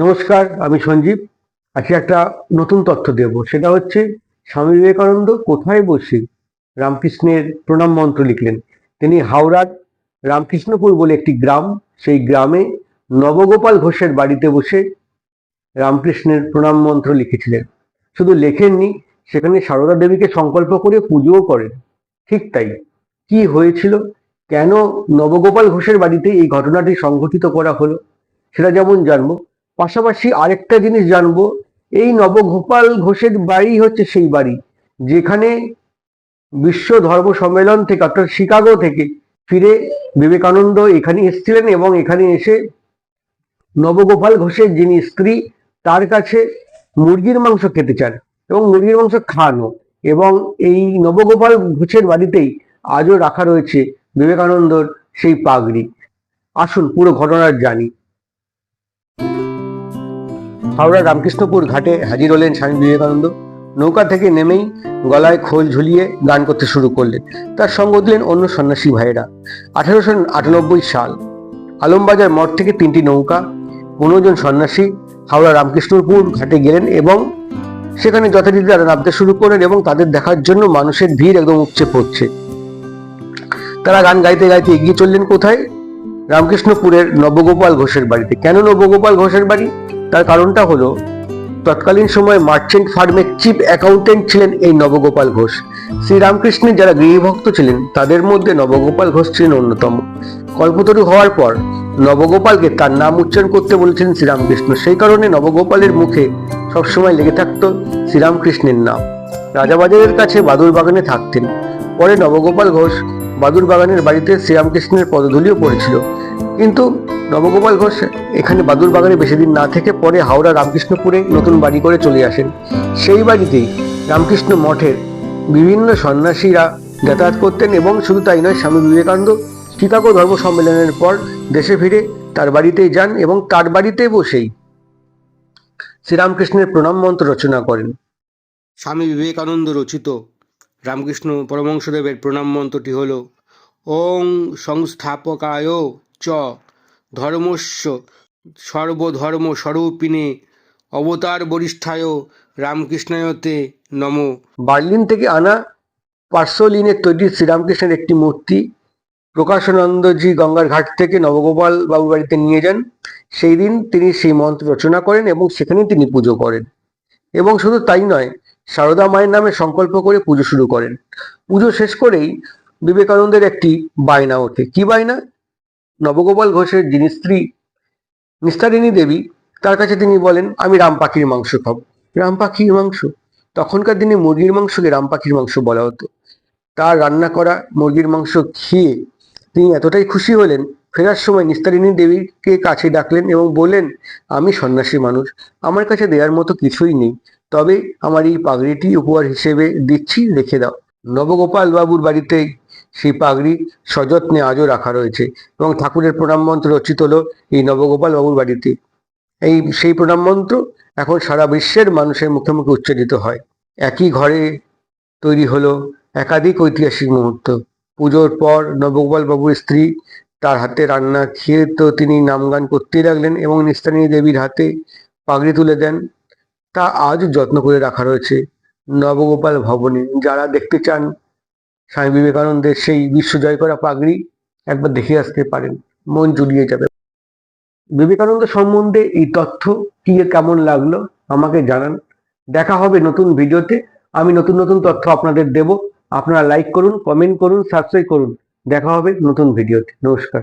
নমস্কার, আমি সঞ্জীব। আজকে একটা নতুন তথ্য দেব। সেটা হচ্ছে, স্বামী বিবেকানন্দ কোথায় বসে রামকৃষ্ণের প্রণাম মন্ত্র লিখলেন? তিনি হাওড়ার রামকৃষ্ণপুর বলে একটি গ্রাম, সেই গ্রামে নবগোপাল ঘোষের বাড়িতে বসে রামকৃষ্ণের প্রণাম মন্ত্র লিখেছিলেন। শুধু লেখেননি, সেখানে সারদা দেবীকে সংকল্প করে পুজোও করেন। ঠিক তাই, কি হয়েছিল? কেন নবগোপাল ঘোষের বাড়িতে এই ঘটনাটি সংঘটিত করা হলো? সেটা যেমন জানব। পাশাপাশি আরেকটা জিনিস জানব, এই নবগোপাল ঘোষের বাড়ি হচ্ছে সেই বাড়ি, যেখানে বিশ্ব ধর্ম সম্মেলন থেকে অর্থাৎ শিকাগো থেকে ফিরে বিবেকানন্দ এখানে এসেছিলেন এবং এখানে এসে নবগোপাল ঘোষের যিনি স্ত্রী, তার কাছে মুরগির মাংস খেতে চান এবং মুরগির মাংস খানো। এবং এই নবগোপাল ঘোষের বাড়িতেই আজও রাখা রয়েছে বিবেকানন্দর সেই পাগড়ি। আসুন পুরো ঘটনার জানি। হাওড়া রামকৃষ্ণপুর ঘাটে হাজির হলেন স্বামী বিবেকানন্দ। নৌকা থেকে নেমেই গলায় খোল ঝুলিয়ে গান করতে শুরু করলেন। তার সঙ্গ দিলেন অন্য সন্ন্যাসী ভাইয়েরা। আঠারোশো আটানব্বই সাল আলমবাজার মঠ থেকে তিনটি নৌকা, পনেরো জন সন্ন্যাসী হাওড়া রামকৃষ্ণপুর ঘাটে গেলেন এবং সেখানে যথারীতি তারা নামতে শুরু করলেন এবং তাদের দেখার জন্য মানুষের ভিড় একদম উপচে পড়ছে। তারা গান গাইতে গাইতে এগিয়ে চললেন কোথায়? রামকৃষ্ণপুরের নবগোপাল ঘোষের বাড়িতে। কেন নবগোপাল ঘোষের বাড়ি? তার কারণটা হলো, তৎকালীন সময়ে মার্চেন্ট ফার্মের চিফ অ্যাকাউন্টেন্ট ছিলেন এই নবগোপাল ঘোষ। শ্রীরামকৃষ্ণের যারা গৃহভক্ত ছিলেন, তাদের মধ্যে নবগোপাল ঘোষ ছিলেন অন্যতম। কল্পতরু হওয়ার পর, নবগোপালকে তার নাম উচ্চারণ করতে বলেছেন শ্রীরামকৃষ্ণ। সেই কারণে নবগোপালের মুখে সবসময় লেগে থাকতো শ্রীরামকৃষ্ণের নাম। রাজাবাজারের কাছে বাদুর বাগানে থাকতেন। পরে নবগোপাল ঘোষ বাদুর বাগানের বাড়িতে শ্রীরামকৃষ্ণের পদধূলিও পড়েছিল। কিন্তু নবগোপাল ঘোষ এখানে বাদুর বাগানে বেশি দিন না থেকে পরে হাওড়া রামকৃষ্ণপুরে নতুন বাড়ি করে চলে আসেন। সেই বাড়িতেই রামকৃষ্ণ মঠের বিভিন্ন সন্ন্যাসীরা যাতায়াত করতেন এবং শুধু তাই নয়, স্বামী বিবেকানন্দ শিকাগো ধর্ম সম্মেলনের পর দেশে ফিরে তার বাড়িতেই যান এবং তার বাড়িতে বসেই শ্রীরামকৃষ্ণের প্রণাম মন্ত্র রচনা করেন। স্বামী বিবেকানন্দ রচিত রামকৃষ্ণ পরমংশদেবের প্রণাম মন্ত্রটি হল, ওং সংস্থাপকায় চ ধর্মস্য সর্বধর্ম স্বরূপিণে অবতার বরিষ্ঠায় রামকৃষ্ণায়তে নম। বার্লিন থেকে আনা পার্সোলিনের তৈরি শ্রীরামকৃষ্ণের একটি মূর্তি প্রকাশানন্দজি গঙ্গার ঘাট থেকে নবগোপাল বাবুর বাড়িতে নিয়ে যান। সেই দিন তিনি সেই মন্ত্র রচনা করেন এবং সেখানেই তিনি পুজো করেন। এবং শুধু তাই নয়, সারদা মায়ের নামে সংকল্প করে পুজো শুরু করেন। পুজো শেষ করেই বিবেকানন্দের একটি বায়না ওঠে। কি বায়না? নবগোপাল ঘোষের যিনি স্ত্রী নিস্তারিণী দেবী, তার কাছে তিনি বলেন, আমি রাম পাখির মাংস খাব। রাম পাখির মাংস? তখনকার দিনে মুরগির মাংসকে রাম পাখির মাংস বলা হতো। তার রান্না করা, মুরগির মাংস খেয়ে তিনি এতটাই খুশি হলেন, ফেরার সময় নিস্তারিণী দেবীকে কাছে ডাকলেন এবং বললেন, আমি সন্ন্যাসী মানুষ, আমার কাছে দেওয়ার মতো কিছুই নেই। তবে আমার এই পাগড়িটি উপহার হিসেবে দিচ্ছি, রেখে দাও। নবগোপাল বাবুর বাড়িতেই সেই পাগড়ি সযত্নে আজও রাখা রয়েছে এবং ঠাকুরের প্রণাম মন্ত্র রচিত হলো এই নবগোপাল বাবুর বাড়িতে। এই সেই প্রণাম মন্ত্র এখন সারা বিশ্বের মানুষের মুখে মুখে উচ্চারিত হয়। একই ঘরে তৈরি হলো একাধিক ঐতিহাসিক মুহূর্ত। পুজোর পর নবগোপাল বাবুর স্ত্রী তার হাতে রান্না খেয়ে তো তিনি নামগান করতেই লাগলেন এবং নিস্তারিণী দেবীর হাতে পাগড়ি তুলে দেন। তা আজ যত্ন করে রাখা রয়েছে নবগোপাল ভবনে। যারা দেখতে চান স্বামী বিবেকানন্দের সেই বিশ্ব জয় করা পাগড়ি একবার দেখে আসতে পারেন, মন জুড়িয়ে যাবে। বিবেকানন্দ সম্বন্ধে এই তথ্য কি কেমন লাগল আমাকে জানান। দেখা হবে নতুন ভিডিওতে। আমি নতুন নতুন তথ্য আপনাদের দেব। আপনারা লাইক করুন কমেন্ট করুন সাবস্ক্রাইব করুন। দেখা হবে নতুন ভিডিওতে। নমস্কার।